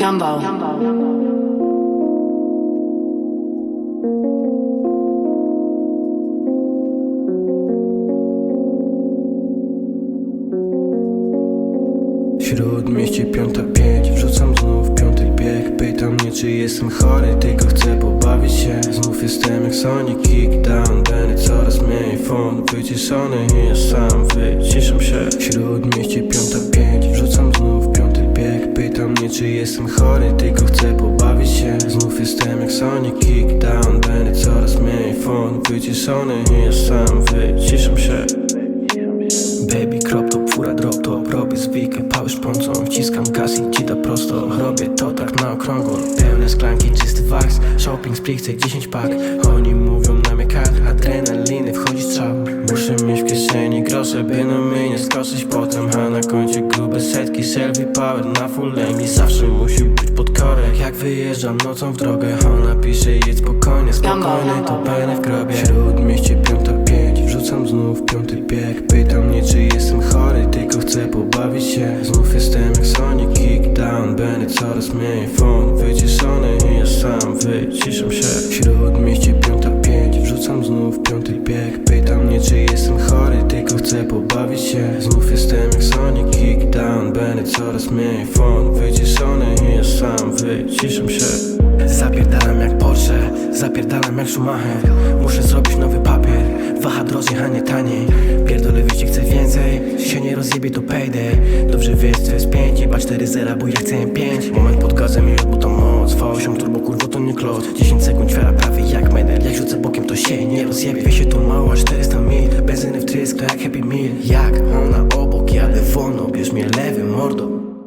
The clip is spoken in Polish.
Gumbo. Śródmieście piąta pięć Wrzucam znów piąty bieg. Pytam mnie czy jestem chory Tylko chcę pobawić się. Znów jestem jak Sonic Kickdown Benny coraz mniej fon Wyciszony i ja sam wyciszam się. Śródmieście piąta jestem chory Tylko chcę pobawić się. Znów jestem jak Sonic Kickdown Benny coraz mniej fon Wyciszony i ja sam wyciszam się. Baby crop top, fura drop top. Robię zwikę, pały szponcą. Wciskam gaz i ci da prosto. Robię to tak na okrągło. Pełne szklanki, czysty wax Shopping z chcę 10 pak. Oni mówią na mnie kach Adrenaliny, wchodzi strzał. Muszę mieć w kieszeni grosze By na mnie nie skoczyć. Potem A na koncie Selfie power na full length I zawsze musi być pod korek. Jak wyjeżdżam nocą w drogę Ona pisze jedź spokojnie, spokojnie To będę w grobie. Śródmieście piąta pięć Wrzucam znów piąty bieg. Pytam mnie czy jestem chory Tylko chcę pobawić się. Znów jestem jak Sonic Kickdown Będę coraz mniej fon Wyciszony i ja sam wyciszam się. Śródmieście coraz mniej Fon wyciszony i ja sam wyciszam się. Zapierdalam jak Porsche, zapierdalam jak Schumacher. Muszę zrobić nowy papier, waha drożej, a nie taniej Pierdolę wiecie, chcę więcej, się nie rozjebie to payday Dobrze wiesz, co jest 5, jeba 4 zera, bo ja chcę 5 Moment pod gazem i odbuta moc, V8 turbo kurwo to nie klot. 10 sekund ćwiara prawie jak medel, jak rzucę bokiem to się nie rozjebie. Wie się to mało, aż 400 mil, benzyny w trysk, to jak mordo.